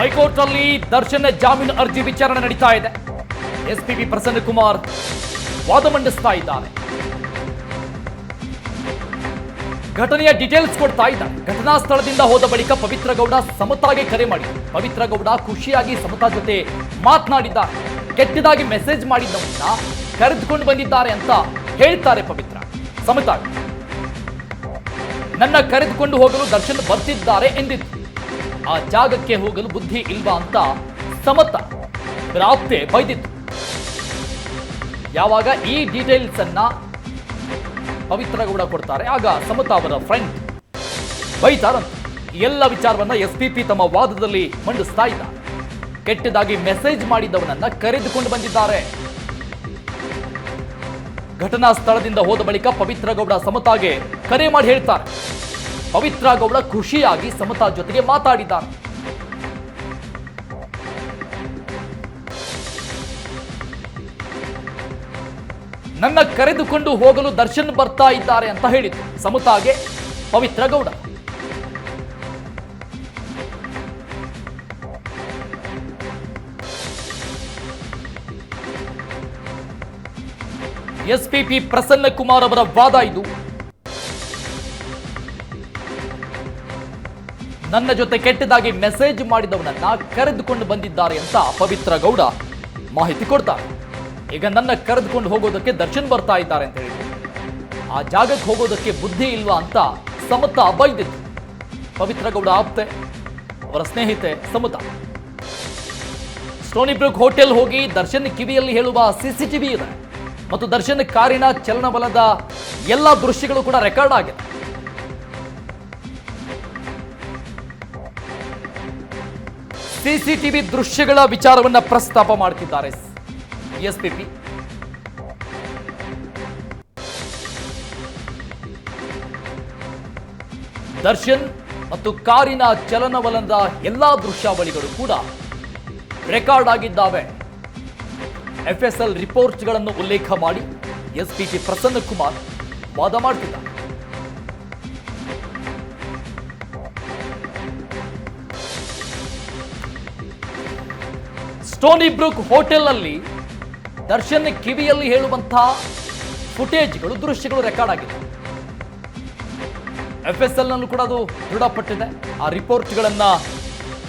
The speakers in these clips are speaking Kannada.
ಹೈಕೋರ್ಟ್ ಅಲ್ಲಿ ದರ್ಶನ್ ಜಾಮೀನು ಅರ್ಜಿ ವಿಚಾರಣೆ ನಡೀತಾ ಇದೆ. ಎಸ್ಪಿಪಿ ಪ್ರಸನ್ನ ಕುಮಾರ್ ವಾದ ಮಂಡಿಸ್ತಾ ಇದ್ದಾರೆ ಘಟನೆಯ ಡೀಟೇಲ್ಸ್ ಕೊಡ್ತಾ ಇದ್ದ ಘಟನಾ ಸ್ಥಳದಿಂದ ಹೋದ ಬಳಿಕ ಪವಿತ್ರ ಗೌಡ ಸಮತಾಗೆ ಕರೆ ಮಾಡಿ. ಪವಿತ್ರ ಗೌಡ ಖುಷಿಯಾಗಿ ಸಮತಾ ಜೊತೆ ಮಾತನಾಡಿದ್ದಾರೆ. ಕೆಟ್ಟದಾಗಿ ಮೆಸೇಜ್ ಮಾಡಿದ್ದವನ್ನ ಕರೆದುಕೊಂಡು ಬಂದಿದ್ದಾರೆ ಅಂತ ಹೇಳ್ತಾರೆ ಪವಿತ್ರ. ಸಮತಾ, ನನ್ನ ಕರೆದುಕೊಂಡು ಹೋಗಲು ದರ್ಶನ್ ಬರ್ತಿದ್ದಾರೆ ಎಂದಿತ್ತು ಆ ಜಾಗಕ್ಕೆ ಹೋಗಲು ಬುದ್ಧಿ ಇಲ್ವಾ ಅಂತ ಸಮತ ರಾಪ್ತೆ ಬೈದಿತ್ತು. ಯಾವಾಗ ಈ ಡೀಟೇಲ್ಸ್ ಅನ್ನ ಪವಿತ್ರ ಗೌಡ ಕೊಡ್ತಾರೆ, ಆಗ ಸಮತ ಅವರ ಫ್ರೆಂಡ್ ಬೈತಾರಂತ. ಎಲ್ಲ ವಿಚಾರವನ್ನ ಎಸ್ ಪಿ ಪಿ ತಮ್ಮ ವಾದದಲ್ಲಿ ಮಂಡಿಸ್ತಾ ಇದ್ದ. ಕೆಟ್ಟದಾಗಿ ಮೆಸೇಜ್ ಮಾಡಿದವನನ್ನ ಕರೆದುಕೊಂಡು ಬಂದಿದ್ದಾರೆ. ಘಟನಾ ಸ್ಥಳದಿಂದ ಹೋದ ಬಳಿಕ ಪವಿತ್ರ ಗೌಡ ಸಮತಾಗೆ ಕರೆ ಮಾಡಿ ಹೇಳ್ತಾರೆ. ಪವಿತ್ರ ಗೌಡ ಖುಷಿಯಾಗಿ ಸಮತಾ ಜೊತೆಗೆ ಮಾತಾಡಿದ್ದಾರೆ. ನನ್ನ ಕರೆದುಕೊಂಡು ಹೋಗಲು ದರ್ಶನ್ ಬರ್ತಾ ಇದ್ದಾರೆ ಅಂತ ಹೇಳಿದ್ರು. ಸಮತಾಗೆ ಪವಿತ್ರ ಗೌಡ. ಎಸ್ಪಿಪಿ ಪ್ರಸನ್ನ ಕುಮಾರ್ ಅವರ ವಾದ ಇದು. ನನ್ನ ಜೊತೆ ಕೆಟ್ಟದಾಗಿ ಮೆಸೇಜ್ ಮಾಡಿದವನನ್ನ ಕರೆದುಕೊಂಡು ಬಂದಿದ್ದಾರೆ ಅಂತ ಪವಿತ್ರ ಗೌಡ ಮಾಹಿತಿ ಕೊಡ್ತಾರೆ. ಈಗ ನನ್ನ ಕರೆದುಕೊಂಡು ಹೋಗೋದಕ್ಕೆ ದರ್ಶನ್ ಬರ್ತಾ ಇದ್ದಾರೆ ಅಂತ ಹೇಳಿ ಆ ಜಾಗಕ್ಕೆ ಹೋಗೋದಕ್ಕೆ ಬುದ್ಧಿ ಇಲ್ವಾ ಅಂತ ಸಮತ ಬೈದಿತ್ತು ಪವಿತ್ರ ಗೌಡ ಆಪ್ತೆ, ಅವರ ಸ್ನೇಹಿತೆ ಸಮತ. ಸ್ಟೋನಿ ಬ್ರೂಕ್ ಹೋಟೆಲ್ ಹೋಗಿ ದರ್ಶನ್ ಕಿವಿಯಲ್ಲಿ ಹೇಳುವ ಸಿಸಿಟಿವಿ ಇದೆ. ಮತ್ತು ದರ್ಶನ್ ಕಾರಿನ ಚಲನವಲದ ಎಲ್ಲ ದೃಶ್ಯಗಳು ಕೂಡ ರೆಕಾರ್ಡ್ ಆಗಿದೆ. ಸಿಸಿಟಿವಿ ದೃಶ್ಯಗಳ ವಿಚಾರವನ್ನ ಪ್ರಸ್ತಾಪ ಮಾಡ್ತಿದ್ದಾರೆ. ಎಸ್ಪಿಪಿ. ದರ್ಶನ್ ಮತ್ತು ಕಾರಿನ ಚಲನವಲನದ ಎಲ್ಲಾ ದೃಶ್ಯಾವಳಿಗಳು ಕೂಡ ರೆಕಾರ್ಡ್ ಆಗಿದ್ದಾವೆ. ಎಫ್ಎಸ್ಎಲ್ ರಿಪೋರ್ಟ್ಗಳನ್ನು ಉಲ್ಲೇಖ ಮಾಡಿ ಎಸ್ಪಿಪಿ ಪ್ರಸನ್ನ ಕುಮಾರ್ ವಾದ ಮಾಡ್ತಿದ್ದಾರೆ. ಸ್ಟೋನಿ ಬ್ರೂಕ್ ಹೋಟೆಲ್ ಅಲ್ಲಿ ದರ್ಶನ್ ಕಿವಿಯಲ್ಲಿ ಹೇಳುವಂತಹ ಫುಟೇಜ್ಗಳು, ದೃಶ್ಯಗಳು ರೆಕಾರ್ಡ್ ಆಗಿದೆ ಎಫ್ ಎಸ್ ಎಲ್ ನಲ್ಲೂ ಕೂಡ ಅದು ದೃಢಪಟ್ಟಿದೆ. ಆ ರಿಪೋರ್ಟ್ಗಳನ್ನು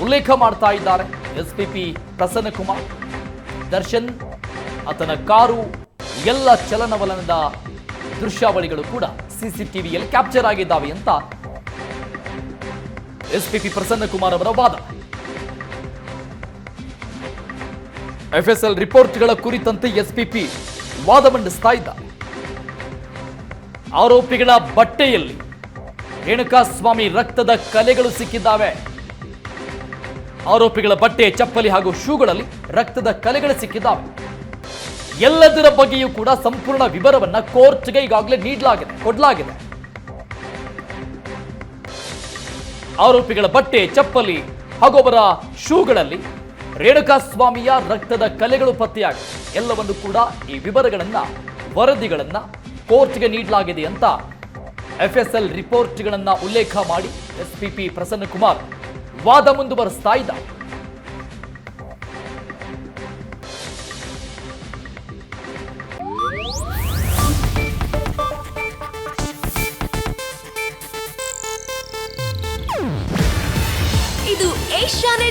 ಉಲ್ಲೇಖ ಮಾಡ್ತಾ ಇದ್ದಾರೆ S P P Prasanna Kumar Darshan ಆತನ ಕಾರು, ಎಲ್ಲ ಚಲನವಲನದ ದೃಶ್ಯಾವಳಿಗಳು ಕೂಡ ಸಿಸಿಟಿವಿಯಲ್ಲಿ ಕ್ಯಾಪ್ಚರ್ ಆಗಿದ್ದಾವೆ ಅಂತ S P P Prasanna Kumar ಅವರ ವಾದ. ಎಫ್ಎಸ್ಎಲ್ ರಿಪೋರ್ಟ್ಗಳ ಕುರಿತಂತೆ ಎಸ್ಪಿಪಿ ವಾದ ಮಂಡಿಸ್ತಾ ಇದ್ದ ಆರೋಪಿಗಳ ಬಟ್ಟೆಯಲ್ಲಿ ರೇಣುಕಾಸ್ವಾಮಿ ರಕ್ತದ ಕಲೆಗಳು ಸಿಕ್ಕಿದ್ದಾವೆ. ಆರೋಪಿಗಳ ಬಟ್ಟೆ, ಚಪ್ಪಲಿ ಹಾಗೂ ಶೂಗಳಲ್ಲಿ ರಕ್ತದ ಕಲೆಗಳು ಸಿಕ್ಕಿದ್ದಾವೆ. ಎಲ್ಲದರ ಬಗ್ಗೆಯೂ ಕೂಡ ಸಂಪೂರ್ಣ ವಿವರವನ್ನ ಕೋರ್ಟ್ಗೆ ಈಗಾಗಲೇ ನೀಡಲಾಗಿದೆ, ಕೊಡಲಾಗಿದೆ. ಆರೋಪಿಗಳ ಬಟ್ಟೆ, ಚಪ್ಪಲಿ ಹಾಗೂ ಅವರ ಶೂಗಳಲ್ಲಿ ರೇಣುಕಾಸ್ವಾಮಿಯ ರಕ್ತದ ಕಲೆಗಳು ಪತ್ತೆಯಾಗಿ ಎಲ್ಲವನ್ನು ಕೂಡ ಈ ವಿವರಗಳನ್ನ, ವರದಿಗಳನ್ನ ಕೋರ್ಟ್ಗೆ ನೀಡಲಾಗಿದೆ ಅಂತ ಎಫ್ ಎಸ್ ಎಲ್ ರಿಪೋರ್ಟ್ಗಳನ್ನ ಉಲ್ಲೇಖ ಮಾಡಿ ಎಸ್ಪಿಪಿ ಪ್ರಸನ್ನ ಕುಮಾರ್ ವಾದ ಮುಂದುವರಿಸ್ತಾ ಇದ್ದ ಇದು ಏಷ್ಯಾನೆಟ್